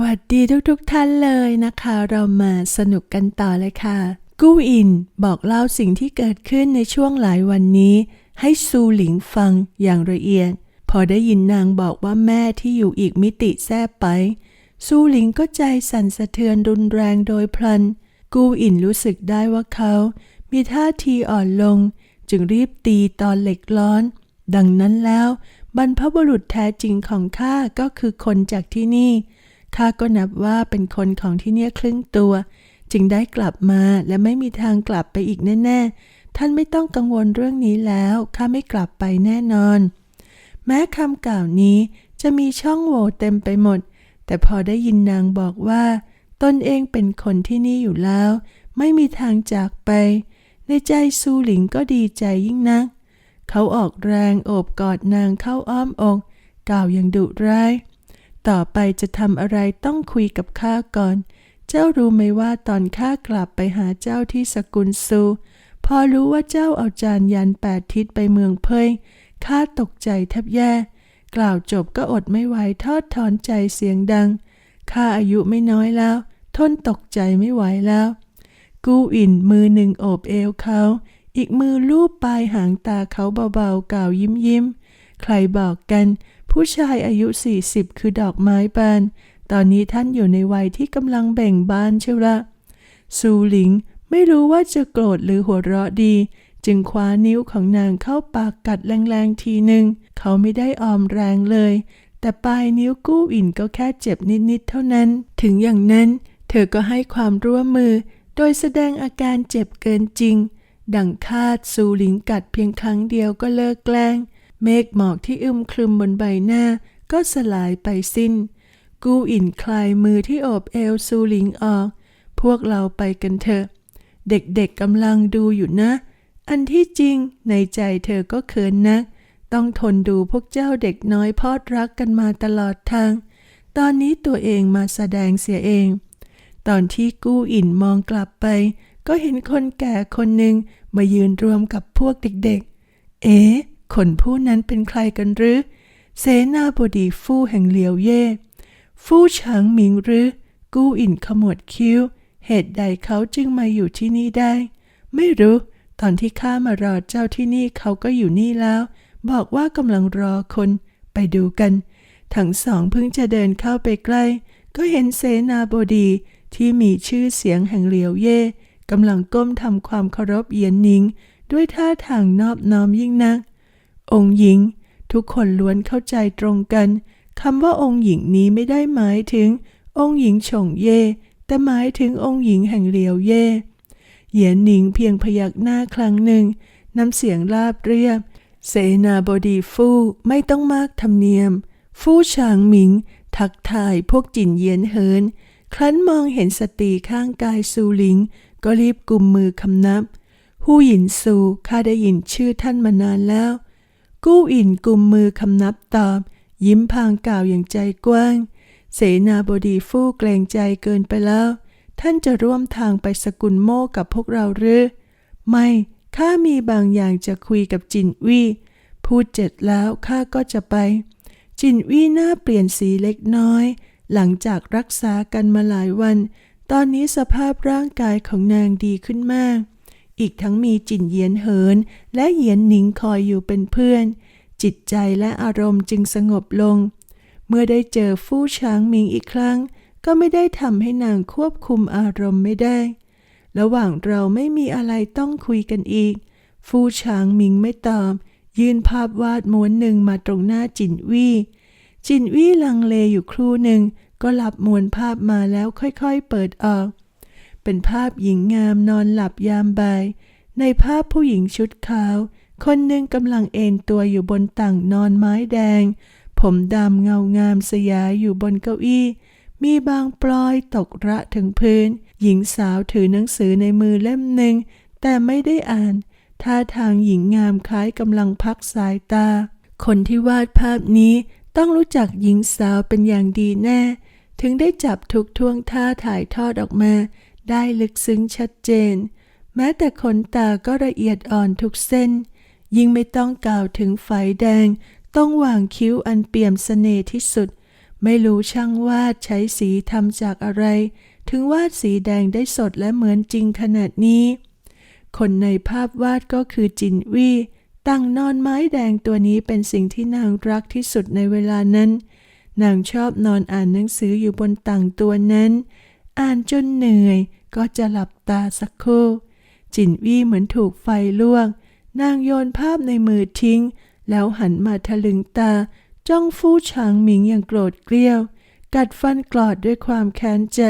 วัสดีทุกๆทท่านเลยนะคะ เรามาสนุกกันต่อเลยค่ะ กู้อินบอกเล่าสิ่งที่เกิดขึ้นในช่วงหลายวันนี้ ให้ซูหลิงฟังอย่างละเอียด พอได้ยินนางบอกว่าแม่ที่อยู่อีกมิติแทบไป ซูหลิงก็ใจสั่นสะเทือนรุนแรงโดยพลัน กู้อินรู้สึกได้ว่าเขา มีท่าทีอ่อนลง จึงรีบตีตอนเหล็กร้อน ดังนั้นแล้ว บรรพบุรุษแท้จริงของข้าก็คือคนจากที่นี่ ข้าก็นับว่าเป็นคนของที่เนี่ยครึ่งตัว จึงได้กลับมาและไม่มีทางกลับไปอีกแน่ๆ ท่านไม่ต้องกังวลเรื่องนี้แล้วข้าไม่กลับไปแน่นอน แม้คำกล่าวนี้จะมีช่องโหว่เต็มไปหมด แต่พอได้ยินนางบอกว่า ตนเองเป็นคนที่นี่อยู่แล้ว ไม่มีทางจากไป ในใจซูหลิงก็ดีใจยิ่งนัก เขาออกแรงโอบกอดนางเข้าอ้อมอก กล่าวอย่างดุร้าย ต่อไปจะทำอะไรต้องคุยกับข้าก่อน เจ้ารู้ไหมว่าตอนข้ากลับไปหาเจ้าที่สกุลซู พอรู้ว่าเจ้าเอาจานยันแปดทิศไปเมืองเพยข้าตกใจแทบแย่ กล่าวจบก็อดไม่ไหวทอดถอนใจเสียงดัง ข้าอายุไม่น้อยแล้ว ทนตกใจไม่ไหวแล้ว กูอินมือหนึ่งโอบเอวเขา อีกมือลูบปลายหางตาเขาเบาๆ กล่าวยิ้มยิ้มใครบอกกัน ผู้ชายอายุ 40 คือดอกไม้บาน ตอนนี้ท่านอยู่ในวัยที่กำลังเบ่งบานเชียวละซูหลิงไม่รู้ว่าจะโกรธหรือหัวเราะดี จึงคว้านิ้วของนางเข้าปากกัดแรงๆทีหนึ่ง เขาไม่ได้ออมแรงเลย แต่ปลายนิ้วกู้อินก็แค่เจ็บนิดๆเท่านั้น ถึงอย่างนั้น เธอก็ให้ความร่วมมือ โดยแสดงอาการเจ็บเกินจริง ดังคาดซูหลิงกัดเพียงครั้งเดียวก็เลิกแกล้ง เมฆหมอกที่อึมครึมบนใบหน้าก็สลายไปสิ้น กู้อินคลายมือที่โอบเอวซูหลิงออก พวกเราไปกันเถอะ เด็กๆกำลังดูอยู่นะ อันที่จริงในใจเธอก็เขินนัก ต้องทนดูพวกเจ้าเด็กน้อยพอดรักกันมาตลอดทาง ตอนนี้ตัวเองมาแสดงเสียเอง ตอนที่กู้อินมองกลับไป ก็เห็นคนแก่คนหนึ่งมายืนรวมกับพวกเด็กๆ เอ๊ะ คนผู้นั้นเป็นใครกันหรือ เสนาบดีฟู่แห่งเหลียวเย่ ฟู่ฉางหมิงหรือ กู้อินขมวดคิ้ว เหตุใดเขาจึงมาอยู่ที่นี่ได้ ไม่รู้ ตอนที่ข้ามารอเจ้าที่นี่เขาก็อยู่นี่แล้ว บอกว่ากำลังรอคน ไปดูกัน ทั้งสองเพิ่งจะเดินเข้าไปใกล้ ก็เห็นเสนาบดีที่มีชื่อเสียงแห่งเหลียวเย่กำลังก้มทำความเคารพเยียนนิง ด้วยท่าทางนอบน้อมยิ่งนัก องค์หญิง ทุกคนล้วนเข้าใจตรงกันคำว่าองค์หญิงนี้ไม่ได้หมายถึง องค์หญิงฉงเย่ แต่หมายถึงองค์หญิงแห่งเหลียวเย่เหยียนหนิงเพียงพยักหน้าครั้งหนึ่งน้ำเสียงราบเรียบ เสนาบดีฟู่ไม่ต้องมากธรรมเนียม ฟู่ฉางหมิง ทักทายพวกจินเยียนเฮิน ครั้นมองเห็นสตรีข้างกายซูหลิง ก็รีบกุมมือคำนับ หู้หยินซูข้าได้ยินชื่อท่านมานานแล้ว กู้อินกุมมือคำนับตอบ ยิ้มพางกล่าวอย่างใจกว้าง เสนาบดีฟู่เกรงใจเกินไปแล้ว ท่านจะร่วมทางไปสกุลโม่กับพวกเราหรือ ไม่ข้ามีบางอย่างจะคุยกับจินวี่พูดเจ็ดแล้วข้าก็จะไป จินวี่หน้าเปลี่ยนสีเล็กน้อย หลังจากรักษากันมาหลายวัน ตอนนี้สภาพร่างกายของนางดีขึ้นมาก อีกทั้งมีจินเยียนเหิน และเยียนหนิงคอยอยู่เป็นเพื่อน จิตใจและอารมณ์จึงสงบลง เมื่อได้เจอฟู่ช้างมิงอีกครั้ง ก็ไม่ได้ทำให้นางควบคุมอารมณ์ไม่ได้ ระหว่างเราไม่มีอะไรต้องคุยกันอีก ฟู่ช้างมิงไม่ตอบ ยื่นภาพวาดม้วนหนึ่งมาตรงหน้าจินวี่จินวี่ลังเลอยู่ครู่หนึ่งก็หลับมวนภาพมาแล้วค่อยๆเปิดออก เป็นภาพหญิงงามนอนหลับยามบ่าย ในภาพผู้หญิงชุดขาว คนหนึ่งกำลังเอนตัวอยู่บนต่างนอนไม้แดง ผมดำเงางามสยายอยู่บนเก้าอี้ มีบางปลอยตกระถึงพื้น หญิงสาวถือหนังสือในมือเล่มหนึ่ง แต่ไม่ได้อ่านท่าทางหญิงงามคล้ายกำลังพักสายตา คนที่วาดภาพนี้ต้องรู้จักหญิงสาวเป็นอย่างดีแน่ ถึงได้จับทุกท่วงท่าถ่ายทอดออกมา ได้ลึกซึ้งชัดเจน แม้แต่ขนตาก็ละเอียดอ่อนทุกเส้น ยิ่งไม่ต้องกล่าวถึงไฟแดง ต้องวางคิ้วอันเปี่ยมเสน่ห์ที่สุด ไม่รู้ช่างวาดใช้สีทำจากอะไร ถึงวาดสีแดงได้สดและเหมือนจริงขนาดนี้ คนในภาพวาดก็คือจินวี่ตั้งนอนไม้แดงตัวนี้เป็นสิ่งที่นางรักที่สุดในเวลานั้น นางชอบนอนอ่านหนังสืออยู่บนต่างตัวนั้น อ่านจนเหนื่อย ก็จะหลับตาสักครู่ จินวี่เหมือนถูกไฟลวก นางโยนภาพในมือทิ้ง แล้วหันมาทะลึงตา จ้องฟู่ฉางหมิงอย่างโกรธเกรี้ยว กัดฟันกรอดด้วยความแค้นใจ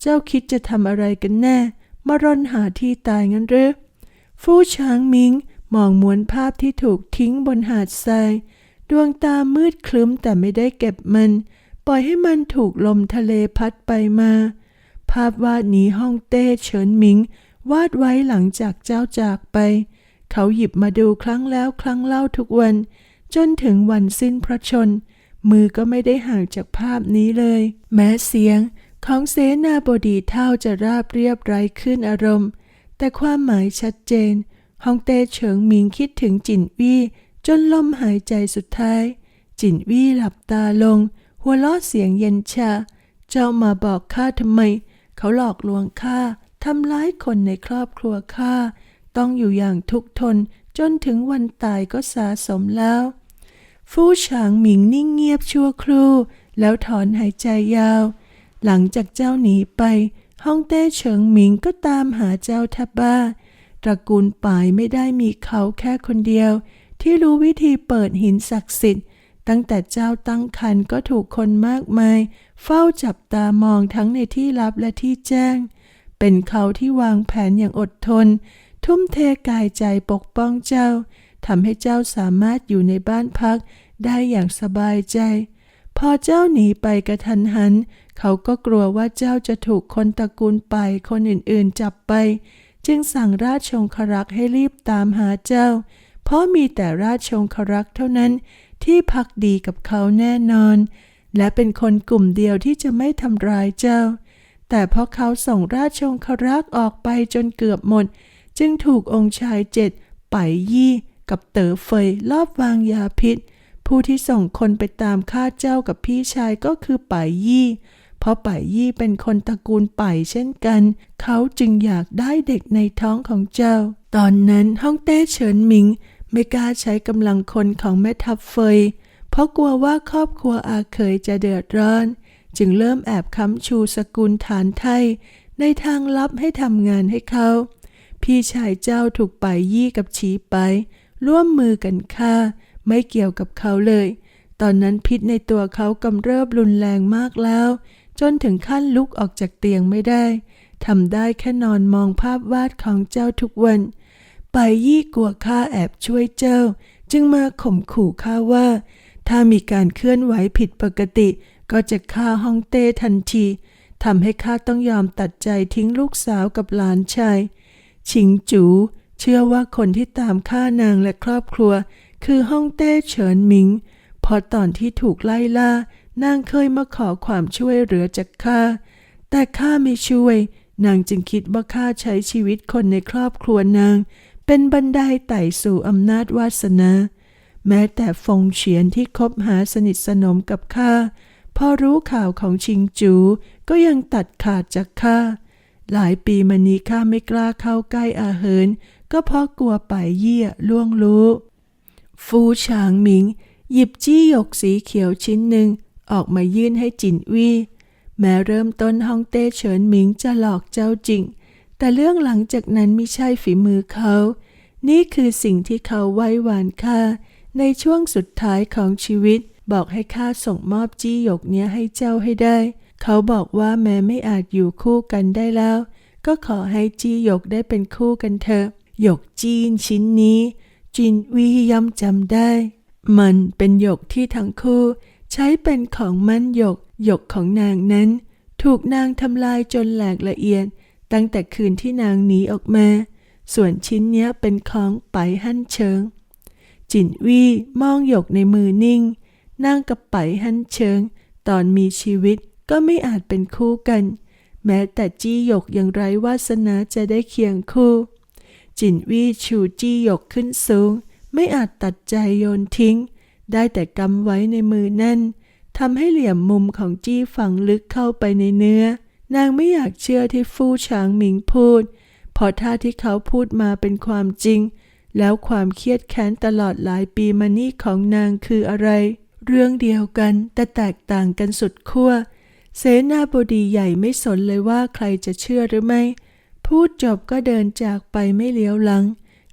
เจ้าคิดจะทำอะไรกันแน่ มารอนหาที่ตายงั้นหรือ ฟู่ฉางหมิงมองมวนภาพที่ถูกทิ้งบนหาดทราย ดวงตามืดคลึ้มแต่ไม่ได้เก็บมัน ปล่อยให้มันถูกลมทะเลพัดไปมา ภาพวาดนี้ฮ่องเต้เฉินหมิง วาดไว้หลังจากเจ้าจากไป เขาหยิบมาดูครั้งแล้วครั้งเล่าทุกวัน จนถึงวันสิ้นพระชน มือก็ไม่ได้ห่างจากภาพนี้เลย แม้เสียงของเสนาบดีเท่าจะราบเรียบไร้ขึ้นอารมณ์ แต่ความหมายชัดเจนฮ่องเต้เฉิงหมิงคิดถึงจินวี่จนลมหายใจสุดท้าย จินวี่หลับตาลง หัวเราะเสียงเย็นชา เจ้ามาบอกข้าทำไม เขาหลอกลวงข้าทำร้ายคนในครอบครัวข้าต้องอยู่อย่างทุกทนจนถึงวันตายก็สาสมแล้ว ฟู่ฉางหมิงนิ่งเงียบชั่วครู่ แล้วถอนหายใจยาว หลังจากเจ้าหนีไปฮ่องเต้เฉิงหมิงก็ตามหาเจ้าแทบบ้า ตระกูลป่ายไม่ได้มีเขาแค่คนเดียว ที่รู้วิธีเปิดหินศักดิ์สิทธิ์ ตั้งแต่เจ้าตั้งครรภ์ก็ถูกคนมากมาย เฝ้าจับตามองทั้งในที่ลับและที่แจ้ง เป็นเขาที่วางแผนอย่างอดทน ทุ่มเทกายใจปกป้องเจ้าทำให้เจ้าสามารถอยู่ในบ้านพักได้อย่างสบายใจ พอเจ้าหนีไปกระทันหัน เขาก็กลัวว่าเจ้าจะถูกคนตระกูลไปคนอื่นๆจับไป จึงสั่งราชองครักษ์ให้รีบตามหาเจ้า เพราะมีแต่ราชองครักษ์เท่านั้น ที่พักดีกับเขาแน่นอน และเป็นคนกลุ่มเดียวที่จะไม่ทำร้ายเจ้า แต่เพราะเขาส่งราชองครักษ์ออกไปจนเกือบหมด จึงถูกองค์ชายเจ็ดไปยี่กับเต๋อเฟยลอบวางยาพิษ ผู้ที่ส่งคนไปตามฆ่าเจ้ากับพี่ชายก็คือป่ายี่ เพราะป่ายี่เป็นคนตระกูลป่ายเช่นกัน เขาจึงอยากได้เด็กในท้องของเจ้า ตอนนั้นฮ่องเต้เฉินหมิง ไม่กล้าใช้กำลังคนของแม่ทัพเฟย เพราะกลัวว่าครอบครัวอาเขยจะเดือดร้อน จึงเริ่มแอบค้ำชูสกุลฐานไทย ในทางลับให้ทำงานให้เขา พี่ชายเจ้าถูกป่ายยี่กับฉีไป ร่วมมือกันฆ่า ไม่เกี่ยวกับเขาเลย ตอนนั้นพิษในตัวเขากำเริบรุนแรงมากแล้ว จนถึงขั้นลุกออกจากเตียงไม่ได้ทำได้แค่นอนมองภาพวาดของเจ้าทุกวัน ไปยี่กลัวข้าแอบช่วยเจ้า จึงมาข่มขู่ข้าว่า ถ้ามีการเคลื่อนไหวผิดปกติ ก็จะฆ่าฮ่องเต้ทันทีทำให้ข้าต้องยอมตัดใจทิ้งลูกสาวกับหลานชายชิงจูเชื่อว่าคนที่ตามฆ่านางและครอบครัว คือฮ่องเต้เฉินหมิงพราะตอนที่ถูกไล่ล่านางเคยมาขอความช่วยเหลือจากข้าแต่ข้าไม่ช่วย นางจึงคิดว่าข้าใช้ชีวิตคนในครอบครัวนาง เป็นบันไดไต่สู่อำนาจวาสนา แม้แต่ฟงเฉียนที่คบหาสนิทสนมกับข้าพอรู้ข่าวของชิงจูก็ยังตัดขาดจากข้าหลายปีมานี้ข้าไม่กล้าเข้าใกล้อาเหิน ก็เพราะกลัวป่ายเยี่ยล่วงรู้ ฟูฉางหมิง หยิบจี้หยกสีเขียวชิ้นหนึ่ง ออกมายื่นให้จินวี่แม้เริ่มต้นฮ่องเต้เฉินหมิงจะหลอกเจ้าจริง แต่เรื่องหลังจากนั้นไม่ใช่ฝีมือเขา นี่คือสิ่งที่เขาไว้วานข้าในช่วงสุดท้ายของชีวิต บอกให้ข้าส่งมอบจี้หยกเนี้ยให้เจ้าให้ได้ เขาบอกว่าแม้ไม่อาจอยู่คู่กันได้แล้ว ก็ขอให้จี้หยกได้เป็นคู่กันเถอะ หยกจีนชิ้นนี้ จินวีย่อมจำได้ มันเป็นหยกที่ทั้งคู่ ใช้เป็นของมั่นหยก หยกของนางนั้น ถูกนางทำลายจนแหลกละเอียด ตั้งแต่คืนที่นางหนีออกมา ส่วนชิ้นเนี้ยเป็นของไปหั่นเชิง จินวี่มองหยกในมือนิ่งนางกับไปหั่นเชิง ตอนมีชีวิตก็ไม่อาจเป็นคู่กัน แม้แต่จี้หยกยังไร้วาสนาจะได้เคียงคู่ จินวี่ชูจี้หยกขึ้นสูง ไม่อาจตัดใจโยนทิ้ง ได้แต่กำไว้ในมือแน่นทำให้เหลี่ยมมุมของจี้ฝังลึกเข้าไปในเนื้อ นางไม่อยากเชื่อที่ฟู่ฉางหมิงพูด เพราะถ้าที่เขาพูดมาเป็นความจริง แล้วความเครียดแค้นตลอดหลายปีมานี้ของนางคืออะไร เรื่องเดียวกันแต่แตกต่างกันสุดขั้ว เสนาบดีใหญ่ไม่สนเลยว่าใครจะเชื่อหรือไม่ พูดจบก็เดินจากไปไม่เลี้ยวหลัง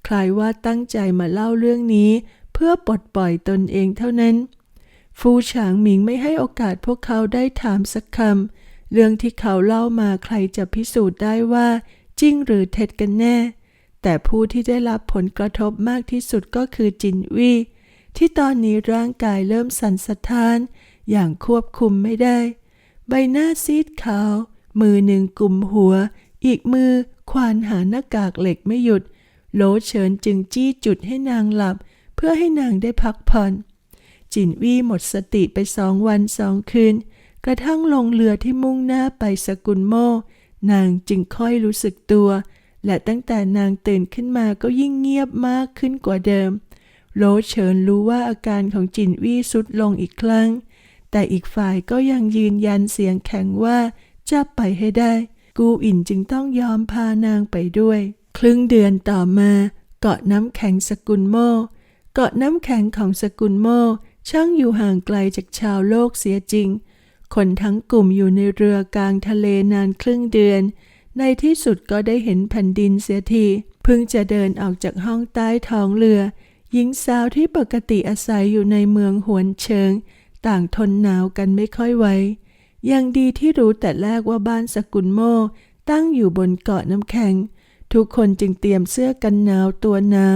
คล้ายว่าตั้งใจมาเล่าเรื่องนี้ เพื่อปลดปล่อยตนเองเท่านั้น ฟูฉางหมิงไม่ให้โอกาสพวกเขาได้ถามสักคำ เรื่องที่เขาเล่ามาใครจะพิสูจน์ได้ว่า จริงหรือเท็จกันแน่ แต่ผู้ที่ได้รับผลกระทบมากที่สุดก็คือจินวี่ที่ตอนนี้ร่างกายเริ่มสั่นสะท้าน อย่างควบคุมไม่ได้ ใบหน้าซีดขาว มือหนึ่งกุมหัว อีกมือควานหาหน้ากากเหล็กไม่หยุด โลเฉินจึงจี้จุดให้นางหลับ เพื่อให้นางได้พักผ่อน จินวี่หมดสติไปสองวันสองคืน กระทั่งลงเรือที่มุ่งหน้าไปสกุลโม นางจึงค่อยรู้สึกตัว และตั้งแต่นางตื่นขึ้นมาก็ยิ่งเงียบมากขึ้นกว่าเดิมโหลเฉินรู้ว่าอาการของจินวี่สุดลงอีกครั้ง แต่อีกฝ่ายก็ยังยืนยันเสียงแข็งว่าจะไปให้ได้ กูอินจึงต้องยอมพานางไปด้วย ครึ่งเดือนต่อมา เกาะน้ำแข็งสกุลโม เกาะน้ำแข็งของสกุลโมช่างอยู่ห่างไกลจากชาวโลกเสียจริง คนทั้งกลุ่มอยู่ในเรือกลางทะเลนานครึ่งเดือน ในที่สุดก็ได้เห็นแผ่นดินเสียทีเพิ่งจะเดินออกจากห้องใต้ท้องเรือ หญิงสาวที่ปกติอาศัยอยู่ในเมืองหวนเชิง ต่างทนหนาวกันไม่ค่อยไหวยังดีที่รู้แต่แรกว่าบ้านสกุลโมตั้งอยู่บนเกาะน้ำแข็ง ทุกคนจึงเตรียมเสื้อกันหนาวตัวหนา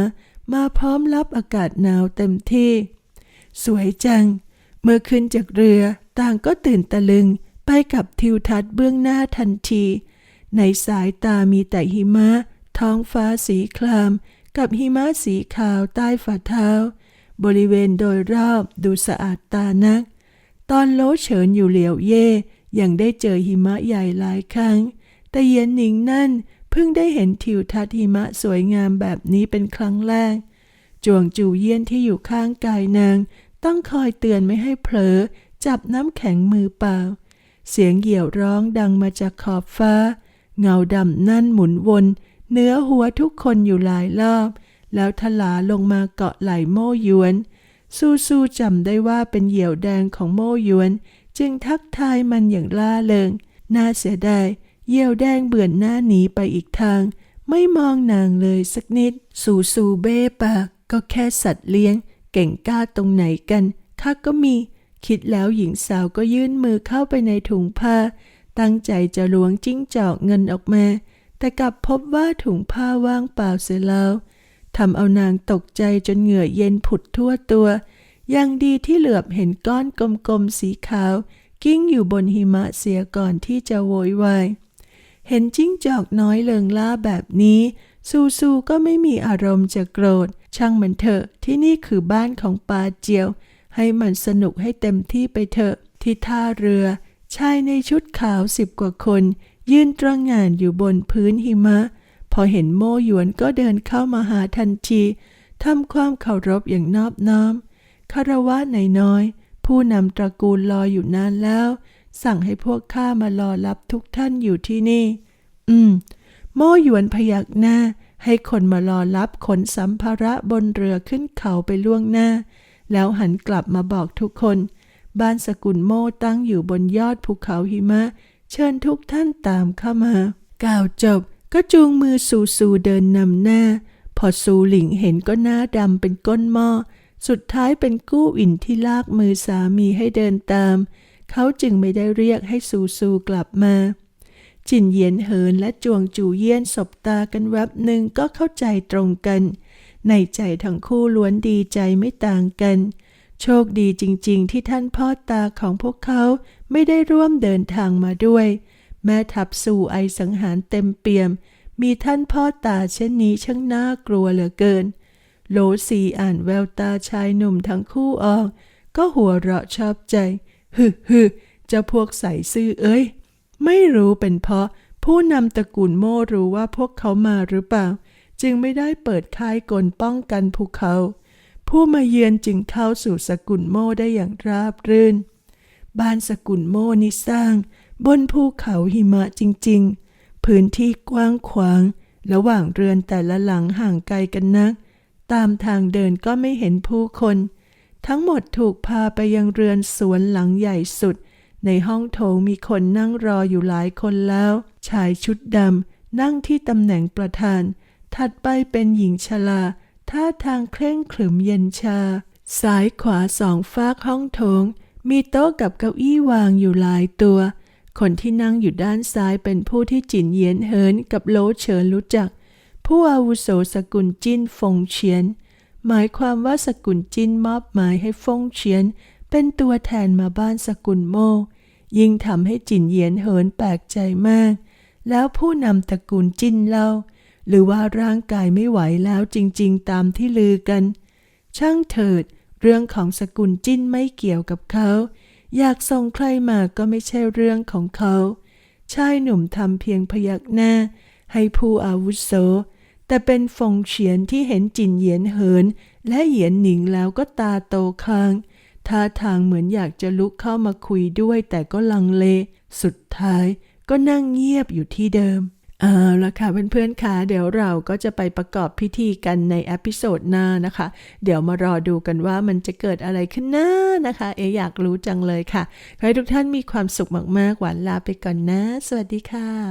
มาพร้อมรับอากาศหนาวเต็มที่ สวยจัง เมื่อขึ้นจากเรือต่างก็ตื่นตะลึงไปกับทิวทัศน์เบื้องหน้าทันที ในสายตามีแต่หิมะ ท้องฟ้าสีคราม กับหิมะสีขาวใต้ฝ่าเท้า บริเวณโดยรอบดูสะอาดตานัก ตอนโลเฉินอยู่เหลียวเย่ยังได้เจอหิมะใหญ่หลายครั้ง แต่เย็นหนิงนั่นเพิ่งได้เห็นทิวทัศน์หิมะสวยงามแบบนี้เป็นครั้งแรก จวงจูเยี่ยนที่อยู่ข้างกายนาง ต้องคอยเตือนไม่ให้เผลอ จับน้ำแข็งมือเปล่า เสียงเหยี่ยวร้องดังมาจากขอบฟ้า เงาดำนั่นหมุนวนเนื้อหัวทุกคนอยู่หลายรอบ แล้วทลาลงมาเกาะไหลโม่ยวนซูซูจำได้ว่าเป็นเหยี่ยวแดงของโม่ยวน จึงทักทายมันอย่างล่าเริง น่าเสียดายเหยี่ยวแดงเบื่อนหน้าหนีไปอีกทาง ไม่มองนางเลยสักนิด สูซูเบ้ปากก็แค่สัตว์เลี้ยง เก่งกล้าตรงไหนกันข้าก็มี คิดแล้วหญิงสาวก็ยื่นมือเข้าไปในถุงผ้า ตั้งใจจะล้วงจิ้งจอกเงินออกมา แต่กลับพบว่าถุงผ้าว่างเปล่าเสียแล้วทำเอานางตกใจจนเหงื่อเย็นผุดทั่วตัว ยังดีที่เหลือบเห็นก้อนกลมๆสีขาว กิ้งอยู่บนหิมะเสียก่อนที่จะโวยวาย เห็นจิ้งจอกน้อยเลิงล่าแบบนี้ ซูซูก็ไม่มีอารมณ์จะโกรธ ช่างมันเถอะที่นี่คือบ้านของปาเจียว ให้มันสนุกให้เต็มที่ไปเถอะที่ท่าเรือ ชายในชุดขาวสิบกว่าคน ยืนตระงานอยู่บนพื้นหิมะ พอเห็นโม่หยวนก็เดินเข้ามาหาทันทีทำความเคารพอย่างนอบน้อมคารวะนายน้อย ผู้นำตระกูลรออยู่นานแล้ว สั่งให้พวกข้ามารอรับทุกท่านอยู่ที่นี่ อืม โม่หยวนพยักหน้า ให้คนมารอรับขนสัมภาระบนเรือขึ้นเขาไปล่วงหน้า แล้วหันกลับมาบอกทุกคน บ้านสกุลโม่ตั้งอยู่บนยอดภูเขาหิมะ เชิญทุกท่านตามเข้ามา กล่าวจบก็จูงมือสูสูเดินนำหน้า พอสูหลิงเห็นก็หน้าดำเป็นก้นหม้อ สุดท้ายเป็นกู้อินที่ลากมือสามีให้เดินตาม เขาจึงไม่ได้เรียกให้สูสูกลับมา จินเยียนเหินและจวงจูเยี่ยนสบตากันแวบหนึ่งก็เข้าใจตรงกัน ในใจทั้งคู่ล้วนดีใจไม่ต่างกัน โชคดีจริงๆ ที่ท่านพ่อตาของพวกเขาไม่ได้ร่วมเดินทางมาด้วย แม่ทัพสู่ไอสังหารเต็มเปี่ยม มีท่านพ่อตาเช่นนี้ช่างน่ากลัวเหลือเกินโหลซีอ่านแววตาชายหนุ่มทั้งคู่ออก ก็หัวเราะชอบใจ ฮึฮึเจ้าพวกใส่ซื่อเอ้ย ไม่รู้เป็นเพราะผู้นำตระกูลโม่รู้ว่าพวกเขามาหรือเปล่า จึงไม่ได้เปิดค่ายกลป้องกันภูเขา ผู้มาเยือนจึงเข้าสู่สกุลโม่ได้อย่างราบรื่น บ้านสกุลโมนี่สร้าง บนภูเขาหิมะจริงๆ พื้นที่กว้างขวาง ระหว่างเรือนแต่ละหลังห่างไกลกันนัก ตามทางเดินก็ไม่เห็นผู้คน ทั้งหมดถูกพาไปยังเรือนสวนหลังใหญ่สุด ในห้องโถงมีคนนั่งรออยู่หลายคนแล้ว ชายชุดดำนั่งที่ตำแหน่งประธาน ถัดไปเป็นหญิงชราท่าทางเคร่งขรึมเย็นชาซ้ายขวาสองฟากห้องโถง มีโต๊ะกับเก้าอี้วางอยู่หลายตัว คนที่นั่งอยู่ด้านซ้ายเป็นผู้ที่จินเยียนเฮินกับโลเฉินรู้จัก ผู้อาวุโสสกุลจิ้นฟงเฉียน หมายความว่าสกุลจิ้นมอบหมายให้ฟงเฉียน เป็นตัวแทนมาบ้านสกุลโม ยิ่งทำให้จินเยียนเหินแปลกใจมาก แล้วผู้นำตระกูลจินเล่า หรือว่าร่างกายไม่ไหวแล้วจริงๆ ตามที่ลือกัน ช่างเถิด เรื่องของสกุลจินไม่เกี่ยวกับเขา อยากส่งใครมาก็ไม่ใช่เรื่องของเขา ชายหนุ่มทำเพียงพยักหน้า ให้ผู้อาวุโส แต่เป็นฟงเฉียนที่เห็นจินเหยียนเหิน และเหยียนหนิงแล้วก็ตาโตค้าง ท่าทางเหมือนอยากจะลุกเข้ามาคุยด้วยแต่ก็ลังเล สุดท้ายก็นั่งเงียบอยู่ที่เดิม เอาละค่ะเพื่อนๆค่ะเดี๋ยวเราก็จะไปประกอบพิธีกันในอพิโซดหน้านะคะ เดี๋ยวมารอดูกันว่ามันจะเกิดอะไรขึ้นหน้านะคะ เออยากรู้จังเลยค่ะ ขอให้ทุกท่านมีความสุขมากๆ หวานลาไปก่อนนะ สวัสดีค่ะ